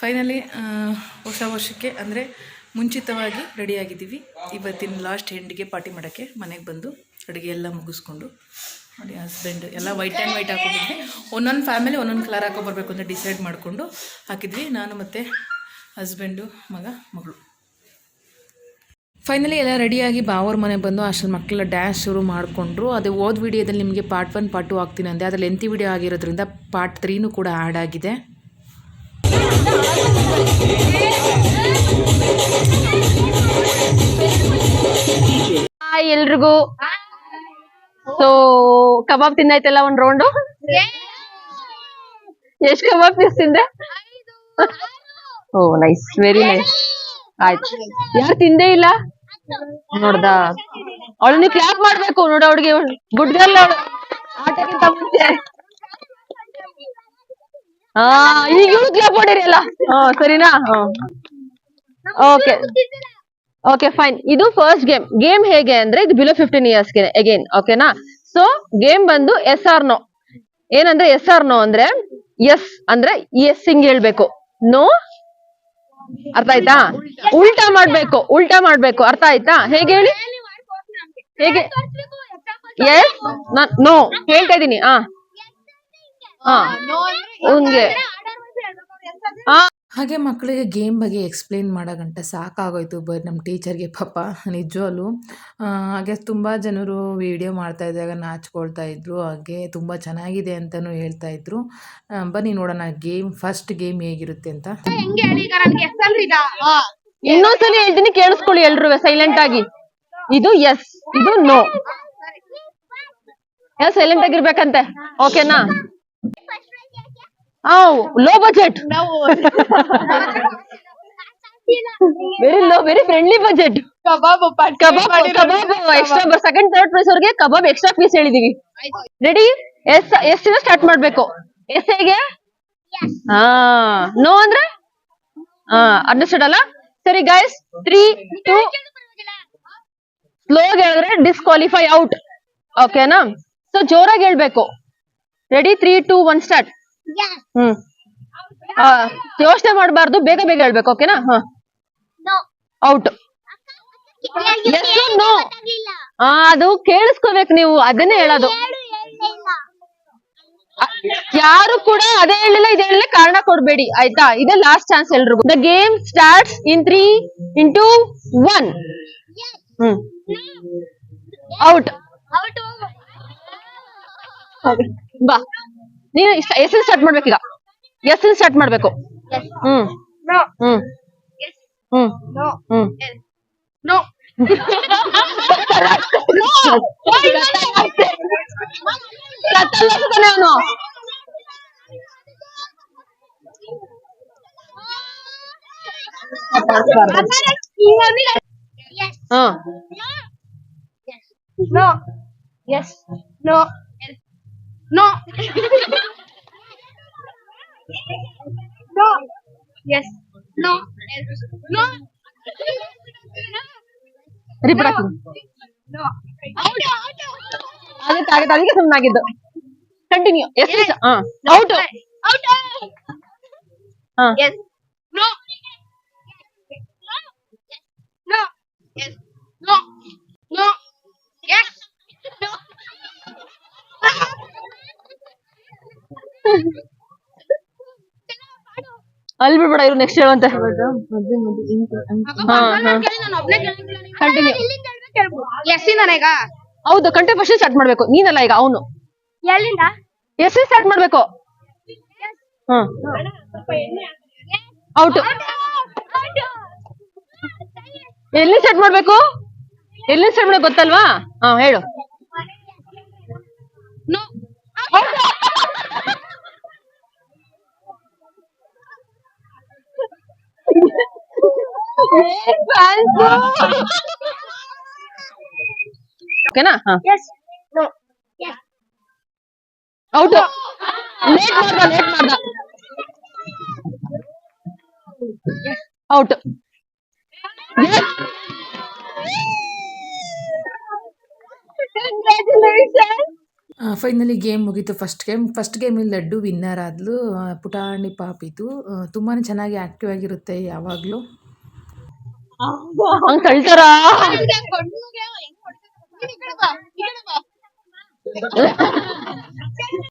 Finally ಹೊಸ ವರ್ಷಕ್ಕೆ ಅಂದರೆ ಮುಂಚಿತವಾಗಿ ರೆಡಿಯಾಗಿದ್ದೀವಿ. ಇವತ್ತಿನ ಲಾಸ್ಟ್ ಎಂಡಿಗೆ ಪಾರ್ಟಿ ಮಾಡೋಕ್ಕೆ ಮನೆಗೆ ಬಂದು ಅಡುಗೆ ಎಲ್ಲ ಮುಗಿಸ್ಕೊಂಡು, ನೋಡಿ ಹಸ್ಬೆಂಡ್ ಎಲ್ಲ ವೈಟ್ ಆ್ಯಂಡ್ ವೈಟ್ ಹಾಕೊಂಡಿದ್ವಿ. ಒಂದೊಂದು ಫ್ಯಾಮಿಲಿ ಒಂದೊಂದು ಕಲರ್ ಹಾಕೊಬರ್ಬೇಕು ಅಂತ ಡಿಸೈಡ್ ಮಾಡಿಕೊಂಡು ಹಾಕಿದ್ವಿ. ನಾನು ಮತ್ತು ಹಸ್ಬೆಂಡು ಮಗ, ಮಗಳು. ಫೈನಲಿ ಎಲ್ಲ ರೆಡಿಯಾಗಿ ಬಾವರ ಮನೆ ಬಂದು ಅಷ್ಟೊಂದು ಮಕ್ಕಳೆಲ್ಲ ಡ್ಯಾನ್ಸ್ ಶುರು ಮಾಡಿಕೊಂಡ್ರು. ಅದೇ ಓದ್ ವಿಡಿಯೋದಲ್ಲಿ ನಿಮಗೆ ಪಾರ್ಟ್ ಒನ್ ಪಾರ್ಟ್ ಟು ಹಾಕ್ತೀನಿ ಅಂದೆ. ಅದರಲ್ಲಿ ಎಂತಿ ವಿಡಿಯೋ ಆಗಿರೋದ್ರಿಂದ ಪಾರ್ಟ್ ತ್ರೀನೂ ಕೂಡ ಆ್ಯಡ್ ಆಗಿದೆ. ಎಲ್ರಿಗೂ. ಸೊ ಕಬಾಬ್ ತಿಂದಾಯ್ತಲ್ಲ ಒಂದ್ ರೌಂಡು ಎಷ್ಟ್ ಕಬಾಬ್ ಪೀಸ್ ತಿಂದೆ? ಓ ನೈಸ್ ವೆರಿ ನೈಸ್ ಆಯ್ತು. ಯಾರು ತಿಂದೇ ಇಲ್ಲ? ನೋಡ್ದ. ಅವಳು ನೀವು ಕ್ಲಾಪ್ ಮಾಡ್ಬೇಕು. ನೋಡ, ಅವಳಿಗೆ ಗುಡ್ ಆಟಕ್ಕಿಂತ ಹಾ ಈಗ ಹಾ ಸರಿನಾ? ಓಕೆ ಓಕೆ ಫೈನ್ ಇದು ಫಸ್ಟ್ ಗೇಮ್ ಗೇಮ್ ಹೇಗೆ ಅಂದ್ರೆ ಇದು ಬಿಲೋ ಫಿಫ್ಟೀನ್ ಇಯರ್ಸ್ಗೆ ಅಗೇನ್ ಓಕೆನಾ ಸೊ ಗೇಮ್ ಬಂದು ಎಸ್ ಆರ್ ನೋ ಏನಂದ್ರೆ ಎಸ್ ಆರ್ ನೋ ಅಂದ್ರೆ ಎಸ್ ಅಂದ್ರೆ ಎಸ್ ಹಿಂಗ್ ಹೇಳ್ಬೇಕು. ನೋ ಅರ್ಥ ಆಯ್ತಾ? ಉಲ್ಟಾ ಮಾಡ್ಬೇಕು ಉಲ್ಟಾ ಮಾಡ್ಬೇಕು. ಅರ್ಥ ಆಯ್ತಾ? ಹೇಗೆ ಹೇಳಿ? ಹೇಗೆ? ಎಸ್ ನೋ ಹೇಳ್ತಾ ಇದೀನಿ ಆ. ಹಂಗೆ. ಮಕ್ಕಳಿಗೆ ಗೇಮ್ ಬಗ್ಗೆ ಎಕ್ಸ್ಪ್ಲೇನ್ ಮಾಡೋ ಗಂಟ ಸಾಕಾಗೋಯ್ತು ಬರ್ ನಮ್ಮ ಟೀಚರ್ಗೆ ಪಾಪ ನಿಜವಲ್ಲೂ ಹಾಗೆ ತುಂಬ ಜನರು ವಿಡಿಯೋ ಮಾಡ್ತಾ ಇದ್ದಾಗ ನಾಚ್ಕೊಳ್ತಾ ಇದ್ರು. ಹಾಗೆ ತುಂಬ ಚೆನ್ನಾಗಿದೆ ಅಂತಲೂ ಹೇಳ್ತಾ ಇದ್ರು. ಬನ್ನಿ ನೋಡೋಣ ಗೇಮ್ ಫಸ್ಟ್ ಗೇಮ್ ಹೇಗಿರುತ್ತೆ ಅಂತ. ಇನ್ನೊಂದ್ಸಲಿ ಹೇಳ್ತೀನಿ ಕೇಳಿಸ್ಕೊಳ್ಳಿ ಎಲ್ರು ಸೈಲೆಂಟ್ ಆಗಿ. ಇದು ಎಸ್ ಇದು ನೋ ಸೈಲೆಂಟ್ ಆಗಿರ್ಬೇಕಂತೆ? ಓಕೆನಾ low budget very low very friendly budget kebab kebab kebab extra second third prize ಅವ್ರಿಗೆ ಕಬಾಬ್ ಎಕ್ಸ್ಟ್ರಾ ಪೀಸ್ ಹೇಳಿದೀವಿ. ರೆಡಿ ಎಸ್ ಎಷ್ಟಿನ ಸ್ಟಾರ್ಟ್ ಮಾಡ್ಬೇಕು? ಎಸ್ ಹೇಗೆ ಹಾ. ನೋ ಅಂದ್ರೆ? ಹಾ ಅಂಡರ್ಸ್ಟುಡ್ ಅಲ್ಲ? ಸರಿ ಗೈಸ್ ತ್ರೀ ಟೂ ಸ್ಲೋ ಹೇಳಿದ್ರೆ ಡಿಸ್ಕ್ವಾಲಿಫೈ ಔಟ್ ಓಕೆನಾ ಸೊ ಜೋರಾಗಿ ಹೇಳ್ಬೇಕು. Ready three two one start hmm. ಯೋಚನೆ ಮಾಡಬಾರ್ದು ಬೇಗ ಬೇಗ ಹೇಳ್ಬೇಕು ಓಕೆನಾ ಹಾ. ಔಟ್ ಅದು ಕೇಳಿಸ್ಕೋಬೇಕು ನೀವು ಅದನ್ನೇ ಹೇಳೋದು. ಯಾರು ಕೂಡ ಅದೇ ಹೇಳಿಲ್ಲ ಇದೇ ಹೇಳಿಲ್ಲ ಕಾರಣ ಕೊಡ್ಬೇಡಿ ಆಯ್ತಾ? ಇದೇ ಲಾಸ್ಟ್ ಚಾನ್ಸ್ ಎಲ್ರಿಗೂ. The game starts in three into one hmm. Out ಬಾ. ನೀನು ಎಸ್ ಸ್ಟಾರ್ಟ್ ಮಾಡ್ಬೇಕೀಗ? ಎಸ್ ಸ್ಟಾರ್ಟ್ ಮಾಡ್ಬೇಕು? ಹ್ಮ್. ಹ್ಮ್. ಹ್ಮ್. ಹ್ಮ್. ಕತ್ತಲ್ಲ ಸುತ್ತಾನೆ ಅವ್ನು. ಹಾ No. Yes. No. No. no. Yes. No. No. Repeat ಆಗ್ತೀನಿ No. ಅದಕ್ಕೆ ಆಗತ್ತೆ ಅದಕ್ಕೆ ಸುಮ್ಮನಾಗಿದ್ದು ಕಂಟಿನ್ಯೂ ಎಸ್ ಹಾ ಔಟ್ Out. ಹಾ Yes. No. No. Yes. No. ಅಲ್ಲಿ ಬಿಡ್ಬೇಡ ಇವ್ರು ನೆಕ್ಸ್ಟ್ ಹೇಳುವಂತ. ಹೌದು ಕಂಟೆ ಫಸ್ಟ್ ಸ್ಟಾರ್ಟ್ ಮಾಡ್ಬೇಕು. ನೀನಲ್ಲ ಈಗ ಅವನು. ಎಲ್ಲಿಂದ? ಎಸ್ ಸ್ಟಾರ್ಟ್ ಮಾಡ್ಬೇಕು. ಔಟ್ ಎಲ್ಲಿ ಸ್ಟಾರ್ಟ್ ಮಾಡ್ಬೇಕು? ಎಲ್ಲಿ ಸ್ಟಾರ್ಟ್ ಮಾಡ್ಬೇಕು ಗೊತ್ತಲ್ವಾ? ಹಾ ಹೇಳು. ಓಕೆನಾ ಹಾ Yes. No. Yes. Out late ಮಾಡ್ದ ಲೇಟ್ ಮಾಡ್ದ ಔಟ್ Congratulations. Finally game ಮುಗೀತು ಫಸ್ಟ್ ಗೇಮ್ ಫಸ್ಟ್ ಗೇಮಲ್ಲಿ ಲಡ್ಡು ವಿನ್ನರ್ ಆದಲು ಪುಟಾಣಿ ಪಾಪಿದು ತುಂಬಾ ಚೆನ್ನಾಗಿ ಆಕ್ಟಿವ್ ಆಗಿರುತ್ತೆ ಯಾವಾಗಲೂ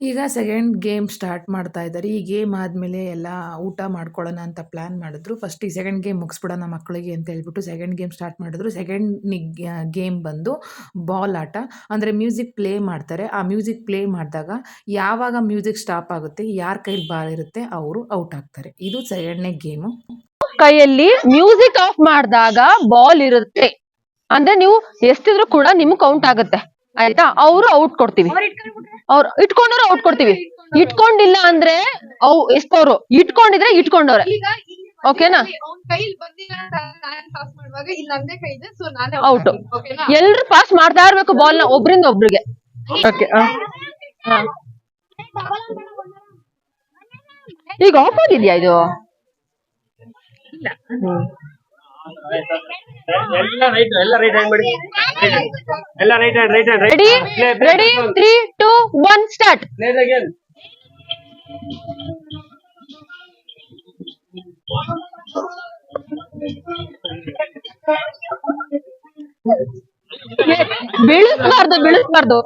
ಈಗ ಸೆಕೆಂಡ್ ಗೇಮ್ ಸ್ಟಾರ್ಟ್ ಮಾಡ್ತಾ ಇದ್ದಾರೆ ಈ ಗೇಮ್ ಆದಮೇಲೆ ಎಲ್ಲ ಊಟ ಮಾಡ್ಕೊಳ್ಳೋಣ ಅಂತ ಪ್ಲಾನ್ ಮಾಡಿದ್ರು. ಫಸ್ಟ್ ಈ ಸೆಕೆಂಡ್ ಗೇಮ್ ಮುಗಿಸ್ಬಿಡೋಣ ಮಕ್ಕಳಿಗೆ ಅಂತ ಹೇಳ್ಬಿಟ್ಟು ಸೆಕೆಂಡ್ ಗೇಮ್ ಸ್ಟಾರ್ಟ್ ಮಾಡಿದ್ರು. ಸೆಕೆಂಡ್ ಗೇಮ್ ಬಂದು ಬಾಲ್ ಆಟ. ಅಂದ್ರೆ ಮ್ಯೂಸಿಕ್ ಪ್ಲೇ ಮಾಡ್ತಾರೆ. ಆ ಮ್ಯೂಸಿಕ್ ಪ್ಲೇ ಮಾಡಿದಾಗ ಯಾವಾಗ ಮ್ಯೂಸಿಕ್ ಸ್ಟಾಪ್ ಆಗುತ್ತೆ, ಯಾರ ಕೈಲಿ ಬಾಲ್ ಇರುತ್ತೆ, ಅವರು ಔಟ್ ಆಗ್ತಾರೆ. ಇದು ಸೆಕೆಂಡ್ನೇ ಗೇಮು ಕೈಯಲ್ಲಿ ಮ್ಯೂಸಿಕ್ ಆಫ್ ಮಾಡಿದಾಗ ಬಾಲ್ ಇರುತ್ತೆ. ಅಂದ್ರೆ ನೀವು ಎಷ್ಟಿದ್ರು ಕೂಡ ನಿಮ್ಗೆ ಕೌಂಟ್ ಆಗುತ್ತೆ. ಆಯ್ತಾ? ಅವರು ಔಟ್ ಕೊಡ್ತೀವಿ. ಅವ್ರು ಇಟ್ಕೊಂಡವ್ರು ಔಟ್ ಕೊಡ್ತೀವಿ. ಇಟ್ಕೊಂಡಿಲ್ಲ ಅಂದ್ರೆ ಅವು ಎಷ್ಟವ್ರು ಇಟ್ಕೊಂಡಿದ್ರೆ ಇಟ್ಕೊಂಡವ್ರೆ. ಓಕೆನಾ? ಔಟ್. ಎಲ್ರು ಪಾಸ್ ಮಾಡ್ತಾ ಇರ್ಬೇಕು ಬಾಲ್ನ ಒಬ್ರಿಂದ ಒಬ್ರಿಗೆ. ಈಗ ಆಫ್ ಆಗಿದ್ಯಾ ಇದು? ಎಲ್ಲ ರೈಟ್ ಎಲ್ಲ ರೈಟ್ ಹ್ಯಾಂಡ್ ಮಾಡಿ ಎಲ್ಲ right hand right hand ready ready three two one start play again ಬೀಳಿಸ್ಬಾರ್ದು ಬೀಳಿಸ್ಬಾರ್ದು.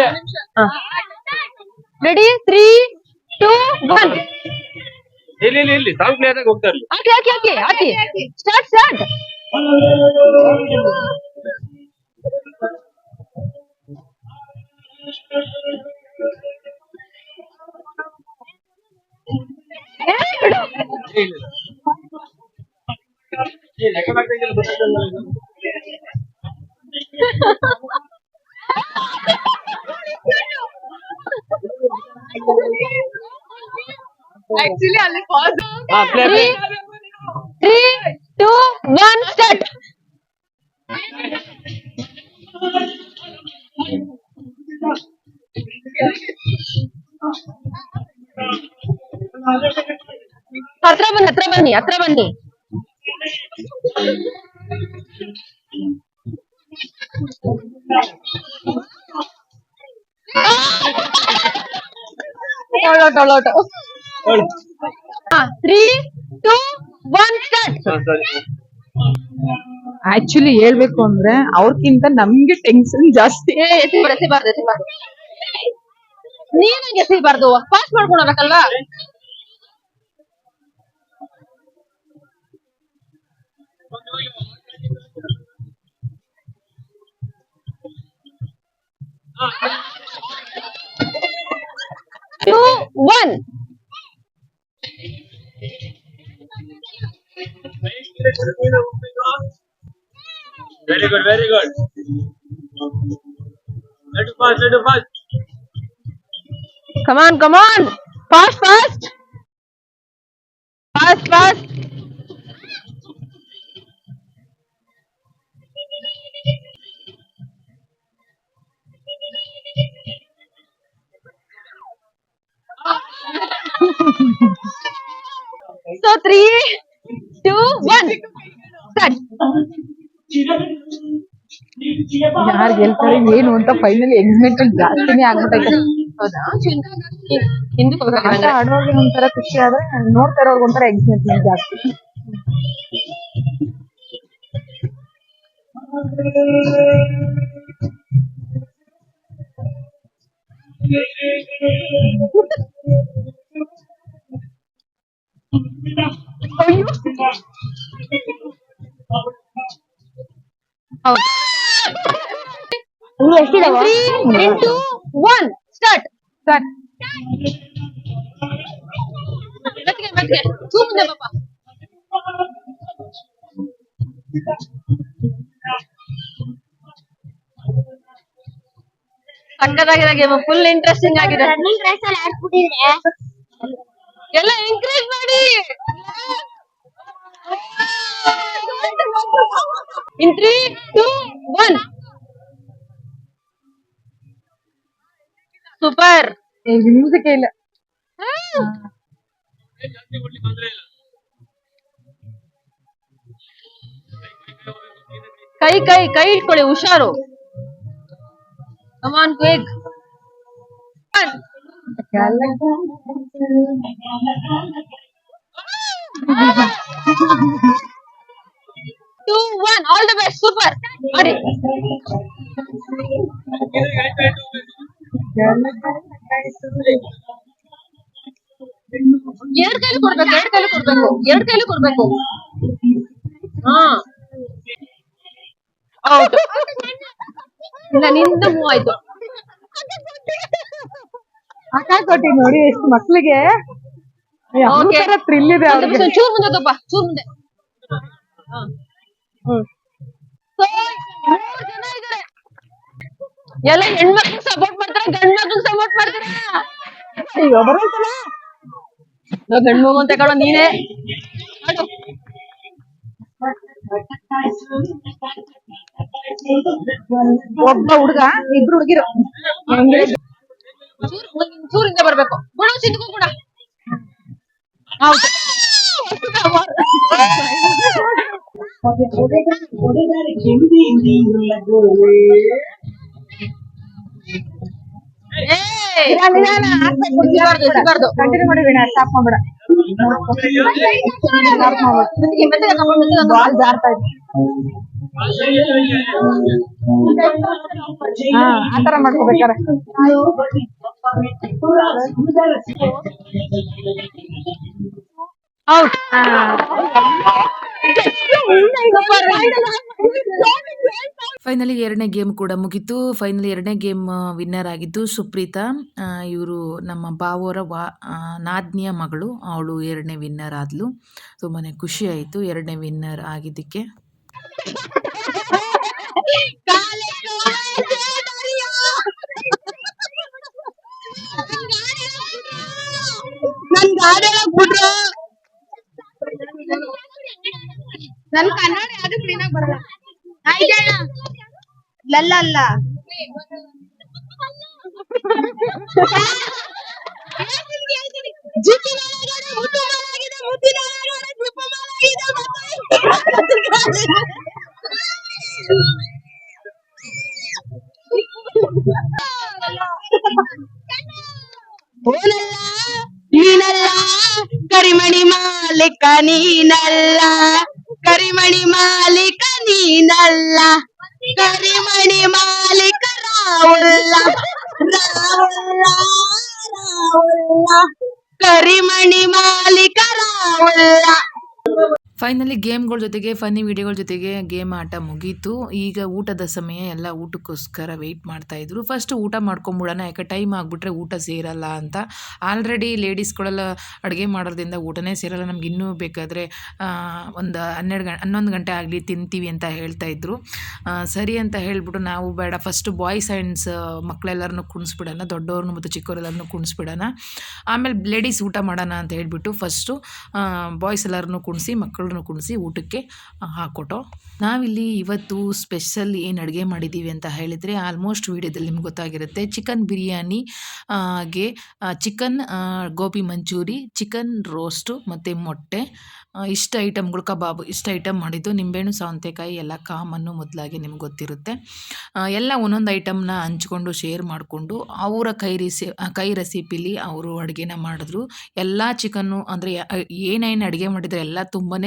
Play ready three two one ಇಲ್ಲಿ ಇಲ್ಲಿ ಇಲ್ಲಿ ಸಾಂಗ್ ಪ್ಲೇ ಆದಾಗ ಹೋಗ್ತಾ ಇರ್ಲಿ ಹಾಕಿ ಹಾಕಿ ಹಾಕಿ ಹಾಕಿ ಸ್ಟಾರ್ಟ್ ಸ್ಟಾರ್ಟ್ ಆಕ್ಚುಲಿ ಅಲ್ಲಿ ಪಾಸ್ ಹಾ play play three two one start ಹತ್ರ ಬನ್ನಿ ಹತ್ರ ಬನ್ನಿ ಹತ್ರ ಬನ್ನಿ ತ್ರೀ ಟೂ ಒನ್ ಆಕ್ಚುಲಿ ಹೇಳ್ಬೇಕು ಅಂದ್ರೆ ಅವ್ರಕ್ಕಿಂತ ನಮ್ಗೆ ಟೆನ್ಷನ್ ಜಾಸ್ತಿ. ಎಸಿಬಾರ್ದು ಎಸಿಬಾರ್ದು ಎಸಿಬಾರ್ದು ನೀನಂಗೆ ಎಸಿಬಾರ್ದು pass ಮಾಡ್ಕೊಳಕಲ್ವಾ two one Very good, very good. Let Little fast, us fast. Come on, come on. Fast, fast. Fast, fast. so three, two, one. Start. ಯಾರು ಗೆಲ್ತಾರೆ ಏನು ಅಂತ ಫೈನಲಿ ಎಕ್ಸೈಟ್ಮೆಂಟ್ ಜಾಸ್ತಿನೇ ಆಗ್ಬಿಟ್ಟೈತೆ ಹೌದಾ ಹಿಂದಕ್ಕೆ ಆಟ ಹೋಗ್ಬೇಕು ಆಡೋರ್ಗೆ ಒಂಥರ ಖುಷಿ ಆದ್ರೆ ನೋಡ್ತಾ ಇರೋರ್ಗೆ ಒಂಥರ ಎಕ್ಸೈಟ್ಮೆಂಟ್ ಜಾಸ್ತಿ three into one start sir ಮೆತ್ತಿಗೆ ಮೆತ್ತಿಗೆ ಸುಮ್ಮನೆ ಪಾಪ ಸಕ್ಕತ್ತಾಗಿದೆ ಗೇಮ್ ಫುಲ್ ಇಂಟ್ರೆಸ್ಟಿಂಗ್ ಆಗಿದೆ ರನ್ನಿಂಗ್ ರೇಸ್ ಅಲ್ಲಿ ಆಡ್ಬಿಟ್ಟಿದ್ರೆ ಎಲ್ಲ ಎಂಕರೇಜ್ ಮಾಡಿ. In three two one super music ಇಲ್ಲ. ಕೈ ಕೈ ಕೈ ಇಟ್ಕೊಳ್ಳಿ ಹುಷಾರು. Come on quick two one all the best super ಮಾಡಿ ಎರಡ್ ಕೈಲಿ ಕೊಡ್ಬೇಕು ಎರಡ್ ಕೈಲಿ ಕೊಡ್ಬೇಕು ಎರಡ್ ಕೈಲಿ ಕೊಡ್ಬೇಕು. ಹಾ. ಔಟ್ ಇಲ್ಲ ನಿಂದ ಮೂವ್ ಆಯ್ತು. ಕೊಟ್ಟಿ ನೋಡಿ ಎಷ್ಟು ಮಕ್ಳಿಗೆ. ಥ್ರಿಲ್ ಇದೆ ಚೂರ್ ಮುಂದೆ ತಪ್ಪ ಚೂರ್ ಮುಂದೆ. ಎಲ್ಲ ಹೆಣ್ಮಕ್ಳು ಸಪೋರ್ಟ್ ಮಾಡ್ತಾರ ಗಂಡ್ ಮಕ್ಳು ಸಪೋರ್ಟ್ ಮಾಡ್ತಾರ. ಅಯ್ಯೋ ಬರೋಯ್ತಲ್ಲ ಗಂಡ್ ಮಗು ಅಂತ ಕಣೋ ನೀನೇ. ಒಬ್ಬ ಹುಡುಗ ಇಬ್ರು ಹುಡುಗಿರು. ಚೂರ್ ಒಂದ್ ಚೂರಿಂದ ಬರ್ಬೇಕು. ಗುಣ ಸಿದ್ಕು ಗುಣ. ಹೌದು. ಕಂಟಿನ್ಯೂ ಮಾಡಿ ವೀಣಾ ಸ್ಟಾಪ್ ಮಾಡ್ಬೇಡ. ಬಾಲ್ ಜಾರ್ತಾ ಇದೆ ಹಾ. ಆತರ ಮಾಡ್ಕೋಬೇಕಾರೆ. ಫೈನಲಿ ಎರಡನೇ ಗೇಮ್ ಕೂಡ ಮುಗೀತು. ಫೈನಲಿ ಎರಡನೇ ಗೇಮ್ ವಿನ್ನರ್ ಆಗಿದ್ದು ಸುಪ್ರೀತಾ. ಇವರು ನಮ್ಮ ಬಾವೋರ ವಾ ನಾದ್ನಿಯ ಮಗಳು. ಅವಳು ಎರಡನೇ ವಿನ್ನರ್ ಆದ್ಲು. ತುಂಬಾನೇ ಖುಷಿ ಆಯಿತು ಎರಡನೇ ವಿನ್ನರ್ ಆಗಿದ್ದಕ್ಕೆ. ನನ್ ಕನ್ನಡ ಯಾವ್ದು ಕ್ಲೀನ್ ಆಗಿ ಬರಲ್ಲ. ಆಯ್ತಣ್ಣ ಲಲ್ಲ ಅಲ್ಲ. పూలల్లా నీనల్లా కరిమణి మాలిక నీనల్లా కరిమణి మాలిక నీనల్లా కరిమణి మాలిక రావుల్లా రావుల్లా రావుల్లా కరిమణి మాలిక రావుల్లా ಫೈನಲಿ ಗೇಮ್ಗಳ ಜೊತೆಗೆ ಫನ್ನಿ ವಿಡಿಯೋಗಳ ಜೊತೆಗೆ ಗೇಮ್ ಆಟ ಮುಗೀತು. ಈಗ ಊಟದ ಸಮಯ, ಎಲ್ಲ ಊಟಕ್ಕೋಸ್ಕರ ವೆಯ್ಟ್ ಮಾಡ್ತಾ ಇದ್ರು. ಫಸ್ಟ್ ಊಟ ಮಾಡ್ಕೊಂಬಿಡೋಣ, ಯಾಕೆ ಟೈಮ್ ಆಗಿಬಿಟ್ರೆ ಊಟ ಸೇರಲ್ಲ ಅಂತ. ಆಲ್ರೆಡಿ ಲೇಡೀಸ್ಗಳೆಲ್ಲ ಅಡುಗೆ ಮಾಡೋದ್ರಿಂದ ಊಟನೇ ಸೇರಲ್ಲ. ನಮ್ಗೆ ಇನ್ನೂ ಬೇಕಾದರೆ ಒಂದು ಹನ್ನೆರಡು ಗಂಟೆ, ಹನ್ನೊಂದು ಗಂಟೆ ಆಗಲಿ ತಿಂತೀವಿ ಅಂತ ಹೇಳ್ತಾ ಇದ್ರು. ಸರಿ ಅಂತ ಹೇಳಿಬಿಟ್ಟು ನಾವು ಬೇಡ. ಫಸ್ಟ್ ಬಾಯ್ಸ್ ಆ್ಯಂಡ್ಸ್ ಮಕ್ಕಳೆಲ್ಲರನ್ನು ಕುಣಿಸ್ಬಿಡೋಣ ದೊಡ್ಡವ್ರನ್ನೂ ಮತ್ತು ಚಿಕ್ಕವರೆಲ್ಲರನ್ನು ಕುಣಿಸ್ಬಿಡೋಣ. ಆಮೇಲೆ ಲೇಡೀಸ್ ಊಟ ಮಾಡೋಣ ಅಂತ ಹೇಳಿಬಿಟ್ಟು ಫಸ್ಟು ಬಾಯ್ಸ್ ಎಲ್ಲರನ್ನು ಕುಣಿಸಿ ಮಕ್ಕಳನ್ನು ಕುಣಿಸಿ ಊಟಕ್ಕೆ ಹಾಕ್ಕೊಟ್ಟು ನಾವಿಲ್ಲಿ ಇವತ್ತು ಸ್ಪೆಷಲ್ ಏನು ಅಡುಗೆ ಮಾಡಿದ್ದೀವಿ ಅಂತ ಹೇಳಿದರೆ ಆಲ್ಮೋಸ್ಟ್ ವೀಡಿಯೋದಲ್ಲಿ ನಿಮ್ಗೆ ಗೊತ್ತಾಗಿರುತ್ತೆ ಚಿಕನ್ ಬಿರಿಯಾನಿ ಗೆ chicken gobi manchurian, chicken roast ಮತ್ತು ಮೊಟ್ಟೆ ಇಷ್ಟು ಐಟಮ್ಗಳು ಕಬಾಬ್ ಇಷ್ಟು ಐಟಮ್ ಮಾಡಿದ್ದು ನಿಂಬೆಹಣ್ಣು, ಸೌಂತೆಕಾಯಿ, ಎಲ್ಲ ಕಾಮನ್ನು ಮೊದಲಾಗಿ ನಿಮ್ಗೆ ಗೊತ್ತಿರುತ್ತೆ. ಎಲ್ಲ ಒಂದೊಂದು ಐಟಮ್ನ ಹಂಚ್ಕೊಂಡು ಶೇರ್ ಮಾಡಿಕೊಂಡು ಅವರ ಕೈ ರೆಸಿ ಕೈ ರೆಸಿಪಿಲಿ ಅವರು ಅಡುಗೆನ ಮಾಡಿದ್ರು. ಎಲ್ಲ ಚಿಕನ್ನು ಅಂದರೆ ಏನೇನು ಅಡುಗೆ ಮಾಡಿದ್ರು ಎಲ್ಲ ತುಂಬಾ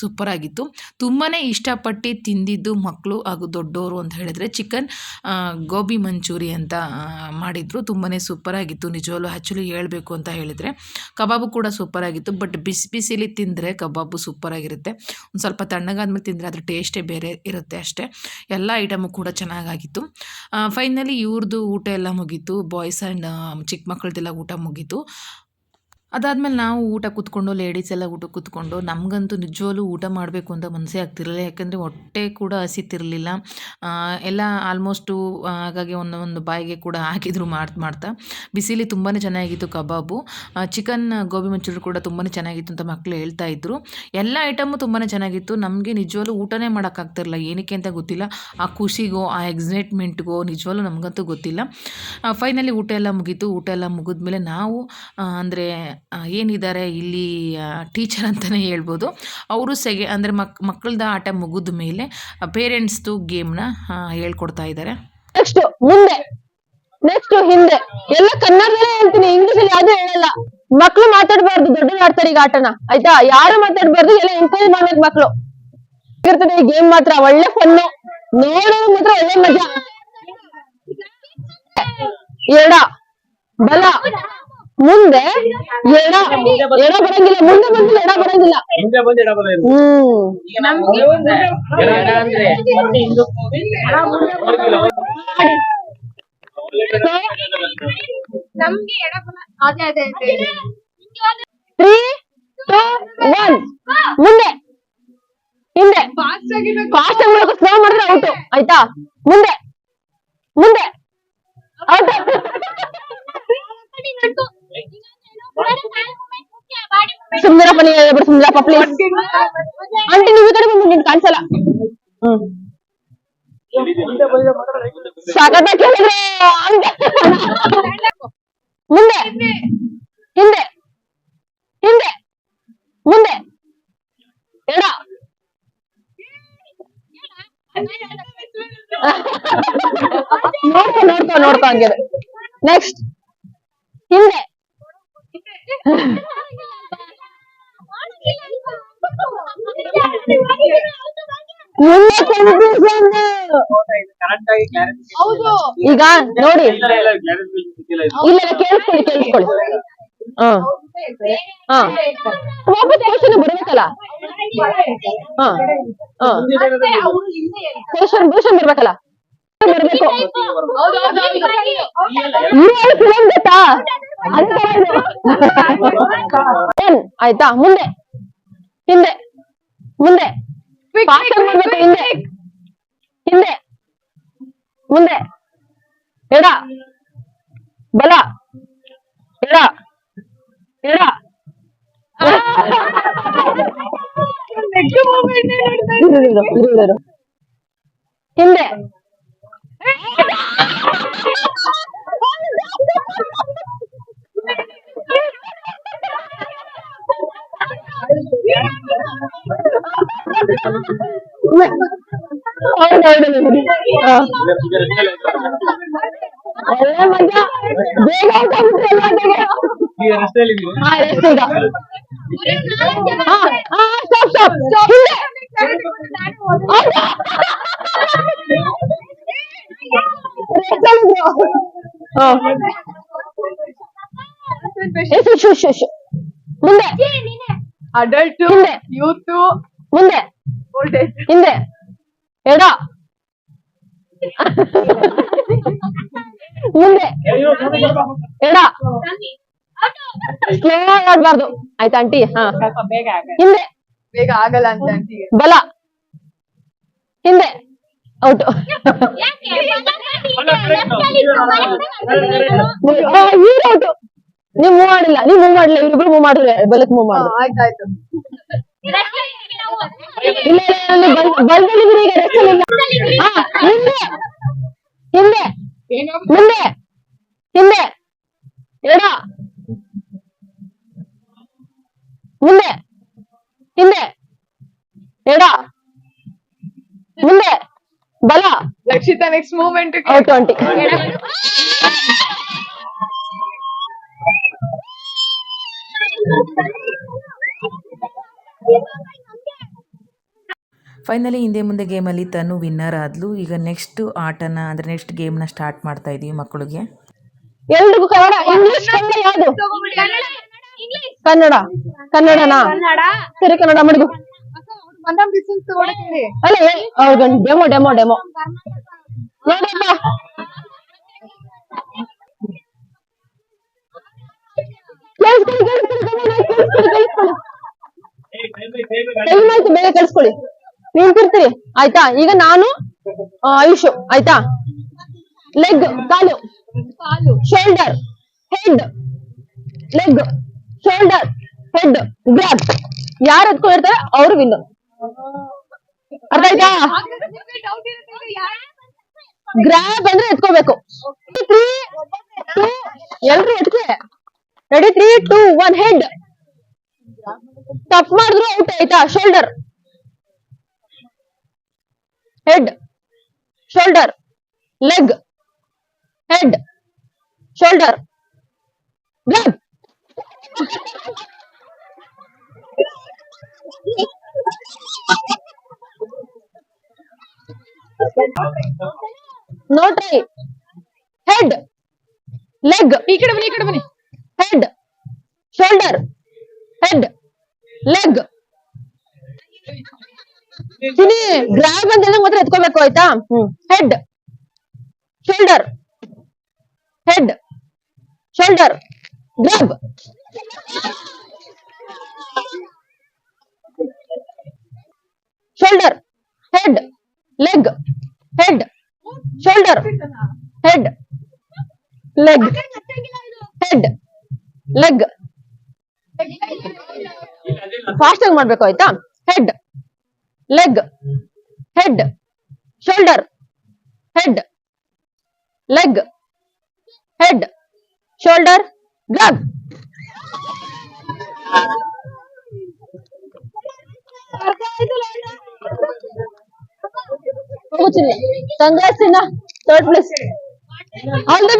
ಸೂಪರಾಗಿತ್ತು ತುಂಬಾ ಇಷ್ಟಪಟ್ಟು ತಿಂದಿದ್ದು ಮಕ್ಕಳು ಹಾಗೂ ದೊಡ್ಡವರು ಅಂತ ಹೇಳಿದ್ರೆ ಚಿಕನ್ ಗೋಬಿ ಮಂಚೂರಿ ಅಂತ ಮಾಡಿದರು. ತುಂಬಾ ಸೂಪರಾಗಿತ್ತು ನಿಜವಲ್ಲೂ ಆ್ಯಕ್ಚುಲಿ ಹೇಳಬೇಕು ಅಂತ ಹೇಳಿದರೆ ಕಬಾಬು ಕೂಡ ಸೂಪರಾಗಿತ್ತು ಬಟ್ ಬಿಸಿ ಬಿಸಿಲಿ ತಿಂದರೆ ಕಬಾಬು ಸೂಪರಾಗಿರುತ್ತೆ ಒಂದು ಸ್ವಲ್ಪ ತಣ್ಣಗಾದ್ಮೇಲೆ ತಿಂದರೆ ಅದ್ರ ಟೇಸ್ಟೇ ಬೇರೆ ಇರುತ್ತೆ ಅಷ್ಟೇ. ಎಲ್ಲ ಐಟಮು ಕೂಡ ಚೆನ್ನಾಗಾಗಿತ್ತು. ಫೈನಲಿ ಇವ್ರದ್ದು ಊಟ ಎಲ್ಲ ಮುಗೀತು. ಬಾಯ್ಸ್ ಆ್ಯಂಡ್ ಚಿಕ್ಕ ಮಕ್ಕಳದೆಲ್ಲ ಊಟ ಮುಗೀತು. ಅದಾದ್ಮೇಲೆ ನಾವು ಊಟ ಕೂತ್ಕೊಂಡು ಲೇಡೀಸ್ ಎಲ್ಲ ಊಟ ಕೂತ್ಕೊಂಡು, ನಮಗಂತೂ ನಿಜವಾಗ್ಲೂ ಊಟ ಮಾಡಬೇಕು ಅಂತ ಮನಸ್ಸೇ ಆಗ್ತಿರಲಿಲ್ಲ. ಯಾಕಂದರೆ ಹೊಟ್ಟೆ ಕೂಡ ಹಸಿತಿರಲಿಲ್ಲ. ಎಲ್ಲ ಆಲ್ಮೋಸ್ಟು ಹಾಗಾಗಿ ಒಂದೊಂದು ಬಾಯಿಗೆ ಕೂಡ ಹಾಕಿದ್ರು ಮಾಡ್ತಾ ಮಾಡ್ತಾ. ಬಿಸಿಲಿ ತುಂಬಾ ಚೆನ್ನಾಗಿತ್ತು ಕಬಾಬು. ಚಿಕನ್ ಗೋಬಿ ಮಂಚೂರಿ ಕೂಡ ತುಂಬಾ ಚೆನ್ನಾಗಿತ್ತು ಅಂತ ಮಕ್ಕಳು ಹೇಳ್ತಾ ಇದ್ರು. ಎಲ್ಲ ಐಟಮು ತುಂಬಾ ಚೆನ್ನಾಗಿತ್ತು. ನಮಗೆ ನಿಜವಾಗ್ಲೂ ಊಟನೇ ಮಾಡೋಕ್ಕಾಗ್ತಿರಲಿಲ್ಲ ಏನಕ್ಕೆ ಅಂತ ಗೊತ್ತಿಲ್ಲ. ಆ ಖುಷಿಗೋ, ಆ ಎಕ್ಸೈಟ್ಮೆಂಟ್ಗೋ ನಿಜವಾಗ್ಲೂ ನಮಗಂತೂ ಗೊತ್ತಿಲ್ಲ. ಫೈನಲಿ ಊಟ ಎಲ್ಲ ಮುಗೀತು. ಊಟ ಎಲ್ಲ ಮುಗಿದ್ಮೇಲೆ ನಾವು ಅಂದರೆ ಏನಿದ್ದಾರೆ ಇಲ್ಲಿ ಟೀಚರ್ ಅಂತಲೇ ಹೇಳ್ಬೋದು. ಅವರು ಸೆಗೆ, ಅಂದರೆ ಮಕ್, ಮಕ್ಕಳದ ಆಟ ಮುಗಿದ ಮೇಲೆ ಪೇರೆಂಟ್ಸ್ದು ಗೇಮ್ನ ಹೇಳ್ಕೊಡ್ತಾ ಇದ್ದಾರೆ. ನೆಕ್ಸ್ಟ್ ಮುಂದೆ. ನೆಕ್ಸ್ಟ್ ಹಿಂದೆ. ಎಲ್ಲ ಕನ್ನಡದಲ್ಲೇ ಹೇಳ್ತೀನಿ ಇಂಗ್ಲಿಷ್ ಅಲ್ಲಿ ಯಾವ್ದು ಹೇಳಲ್ಲ. ಮಕ್ಳು ಮಾತಾಡಬಾರ್ದು ದೊಡ್ಡ ಆಡ್ತಾರೆ ಈಗ ಆಟನ. ಆಯ್ತಾ? ಯಾರು ಮಾತಾಡ್ಬಾರ್ದು, ಎಲ್ಲ ಎಂಕರೇಜ್ ಮಾಡ್ಬೇಕು ಮಕ್ಳು. ಇರ್ತದೆ, ಈ ಗೇಮ್ ಮಾತ್ರ, ಒಳ್ಳೆ ಫನ್ನು ನೋಡೋದು ಮಾತ್ರ ಒಳ್ಳೆ ಮಜಾ. ಎರಡ, ಬಲ. ಮುಂದೆ ಎಡ ಎಡ ಬರಂಗಿಲ್ಲ. ಮುಂದೆ ಬಂದಿಲ್ಲ ಎಡ ಬರಂಗಿಲ್ಲ. ಮುಂದೆ ಬಂದು. ಹ್ಮ್. ನಮ್ಗೆ ಅದೇ ಅದೇ ತ್ರೀ ಟೂ ಒನ್ ಮುಂದೆ. ಹಿಂದೆ. ಫಾಸ್ಟ್ ಆಗಿ ಫಾಸ್ಟ್ ಆಗಿ ಸ್ಲೋ ಮಾಡಿದ್ರೆ ಔಟು ಆಯ್ತಾ? ಮುಂದೆ. ಮುಂದೆ. ಔಟ್ ಸುಂದರಪ್ಪ ನೀವು ಸುಂದರಪ್ಪ ಪ್ಲೀಸ್ ಆಂಟಿ ನೀವು ಈ ಕಡೆ ಬಂದು ನಿನ್ ಕಾಣಿಸಲ್ಲ ಹ್ಮ್. ಸ್ವಾಗತ ಕೇಳಿದ್ರೆ ಮುಂದೆ. ಹಿಂದೆ. ಹಿಂದೆ. ಮುಂದೆ. ಎಡ. ನೋಡ್ಕೊ ನೋಡ್ಕೊ ನೋಡ್ಕೊ ಹಂಗಿದೆ. ನೆಕ್ಸ್ಟ್ ಹಿಂದೆ ಮುಂದೆ confusion. ಕರೆಕ್ಟ್ ಆಗಿ clarification ಹೌದು ಈಗ ನೋಡಿ. ಇಲ್ಲ, ಕೇಳಿಸ್ಕೊಳ್ಳಿ ಕೇಳಿಸ್ಕೊಳ್ಳಿ. ಹಾ. ಹಾ. ವಾಪಸ್ ಕ್ವಶನ್ ಬರ್ಬೇಕಲ್ಲ? ಹಾ ಹಾ. ಕ್ವಶನ್ ಕ್ವಶನ್ ಬರ್ಬೇಕಲ್ಲ? ಬರ್ಬೇಕು ಫಿಲಂ ಗೊತ್ತಾ ಆಯ್ತಾ? ಮುಂದೆ. ಹಿಂದೆ. ಮುಂದೆ. ಮಾಡ್ಬೇಕು ಹಿಂದೆ. ಹಿಂದೆ. ಮುಂದೆ. ಎಡ. ಬಲ. ಎಡ. ಎಡ. ಹಿಂದೆ. ಮುಂದೆ ಅಡಲ್ಟ್ ಹಿಂದೆ ಯೂತ್ ಮುಂದೆ ಓಲ್ಡ್ ಏಜ್ ಹಿಂದೆ. ಎಡ. ಮುಂದೆ. ಎಡ. ಸ್ಲೋ ಆಡ್ಬಾರ್ದು. ಆಯ್ತಾ ಆಂಟಿ? ಹಾ. ಹಿಂದೆ. ಬೇಗ ಆಗಲ್ಲ ಅಂತ ಬಲ. ಹಿಂದೆ. ಔಟ್. ನೀವ್ ಮೂವ್ ಮಾಡಿಲ್ಲ. ನೀವ್ ಮೂವ್ ಮಾಡಿಲ್ಲ. ಇವ್ರಿಬ್ರು ಮೂವ್ ಮಾಡಿದ್ರೆ ಬಲಕ್ ಮೂವ್ ಮಾಡಿದ್ರು ಆಯ್ತಾಯ್ತು. ಹಿಂದೆ ಮುಂದೆ ಹಿಂದೆ ಎಡ ಮುಂದೆ ಹಿಂದೆ ಎಡ ಮುಂದೆ ಬಲ Rakshita next movement out aunty finally ಹಿಂದೆ ಮುಂದೆ ಗೇಮಲ್ಲಿ ತನು ವಿನ್ನರ್ ಆದ್ಲು. ಈಗ ನೆಕ್ಸ್ಟ್ ಆಟನ, ಅಂದ್ರೆ ನೆಕ್ಸ್ಟ್ ಗೇಮ್ನ ಸ್ಟಾರ್ಟ್ ಮಾಡ್ತಾ ಇದೀವಿ ಮಕ್ಕಳಿಗೆ. ಎಲ್ರಿಗೂ ಕನ್ನಡ ಇಂಗ್ಲಿಷ್ ಕನ್ನಡ ಯಾವುದು? ಕನ್ನಡ, ಕನ್ನಡನಾ? ಸರಿ, ಕನ್ನಡ ಮಡಿಗು. ಅಲ್ಲ ಅವ್ರಿಗೆ ಡೆಮೋ ಡೆಮೋ ಡೆಮೋ ನೋಡಪ್ಪ ಕೇಳಿಸ್ಕೊಳ್ಳಿ ಕೇಳಿಸ್ಕೊಳ್ಳಿ ಕೇಳಿಸ್ಕೊಳ್ಳಿ ಕೇಳಿಸ್ಕೊಳ್ಳಿ ಏ, time ಆಯ್ತು, time ಆಯ್ತು. ಟೈಮ್ ಆಯ್ತು, ಬೇಗ ಕಳ್ಸ್ಕೊಳ್ಳಿ. ನಿಂತಿರ್ತೀರಿ. ಆಯ್ತಾ? ಈಗ ನಾನು ಆಯುಷ್. ಆಯ್ತಾ? ಲೆಗ್ ಕಾಲು. Shoulder head leg shoulder head grab ಯಾರು ಹತ್ಕೊಂಡಿರ್ತಾರೆ ಅವ್ರು ವಿನ್ ಅರ್ಥ ಆಯ್ತಾ? ಗ್ರಾಬ್ ಅಂದ್ರೆ ಎತ್ಕೋಬೇಕು. ತ್ರೀ ಟೂ ಎಲ್ರು ಎತ್ಕೆ? Ready three two one head ತಪ್ಪು ಮಾಡಿದ್ರು ಔಟ್ ಆಯ್ತಾ? Shoulder head shoulder leg head shoulder grab no try head leg ಈ ಕಡೆ ಬನ್ನಿ, ಈ ಕಡೆ ಬನ್ನಿ ಹೆಡ್ ಶೋಲ್ಡರ್ ಹೆಡ್ ಲೆಗ್ ಚಿನಿ ಗ್ರಾಬ್ ಅಂತ ಹೇಳಿದ್ರೆ ಮಾತ್ರ ಎತ್ಕೋಬೇಕು, ಆಯ್ತಾ? ಹ್ಮ್. Head shoulder head shoulder grab shoulder head leg head shoulder head leg head leg fast ಆಗಿ ಮಾಡ್ಬೇಕು ಆಯ್ತಾ? Head leg head shoulder head leg head shoulder grab ಹೋಗು ಚಿನ್ನ ಕಂಗ್ರಾಟ್ಸ್ ಚಿನ್ನ third place all the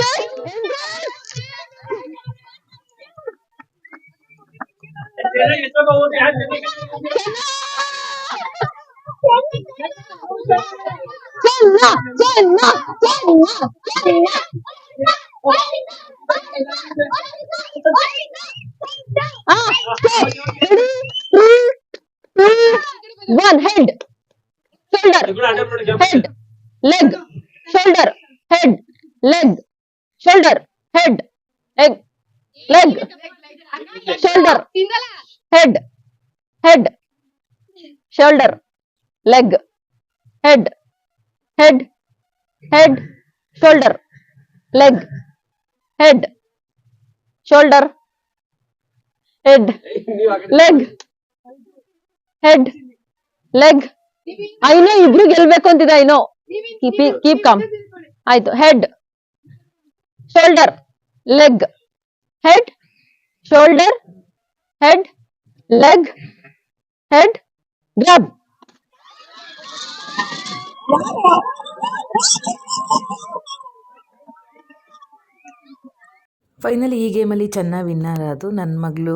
One head, shoulder, head, leg, head, head, shoulder, leg, head, head, head, shoulder, leg, head, shoulder, head, ನೀವ್ ಆ ಕಡೆ leg, head, leg. I know ಇಬ್ರು ಗೆಲ್ಬೇಕು ಅಂತಿದೆ I know keep keep come ಆಯ್ತು head shoulder leg head shoulder head Leg head grab. Finally ಈ ಗೇಮಲ್ಲಿ ಚೆನ್ನಾಗಿ ವಿನ್ನರ್ ಆದು. ನನ್ನ ಮಗಳು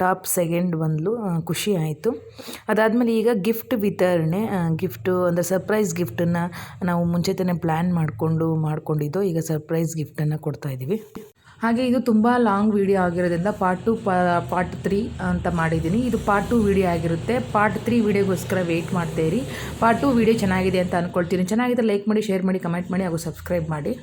ಟಾಪ್ ಸೆಕೆಂಡ್ ಬಂದಲು. ಖುಷಿ ಆಯಿತು. ಅದಾದಮೇಲೆ ಈಗ ಗಿಫ್ಟ್ ವಿತರಣೆ. ಗಿಫ್ಟು ಅಂದರೆ ಸರ್ಪ್ರೈಸ್ ಗಿಫ್ಟನ್ನು ನಾವು ಮುಂಚೆತನೇ ಪ್ಲ್ಯಾನ್ ಮಾಡಿಕೊಂಡು ಮಾಡ್ಕೊಂಡಿದ್ದು, ಈಗ ಸರ್ಪ್ರೈಸ್ ಗಿಫ್ಟನ್ನು ಕೊಡ್ತಾಯಿದ್ದೀವಿ ಹಾಗೆ ಇದು ತುಂಬ ಲಾಂಗ್ ವಿಡಿಯೋ ಆಗಿರೋದ್ರಿಂದ ಪಾರ್ಟ್ ಟು ಪಾರ್ಟ್ ತ್ರೀ ಅಂತ ಮಾಡಿದ್ದೀನಿ. ಇದು ಪಾರ್ಟ್ ಟು ವಿಡಿಯೋ ಆಗಿರುತ್ತೆ. ಪಾರ್ಟ್ ತ್ರೀ ವಿಡಿಯೋಗೋಸ್ಕರ ವೆಯ್ಟ್ ಮಾಡ್ತಾ ಇರಿ. ಪಾರ್ಟ್ ಟು ವಿಡಿಯೋ ಚೆನ್ನಾಗಿದೆ ಅಂತ ಅಂದ್ಕೊಳ್ತೀನಿ ಚೆನ್ನಾಗಿದೆ ಲೈಕ್ ಮಾಡಿ ಶೇರ್ ಮಾಡಿ ಕಮೆಂಟ್ ಮಾಡಿ, ಹಾಗೂ ಸಬ್ಸ್ಕ್ರೈಬ್ ಮಾಡಿ.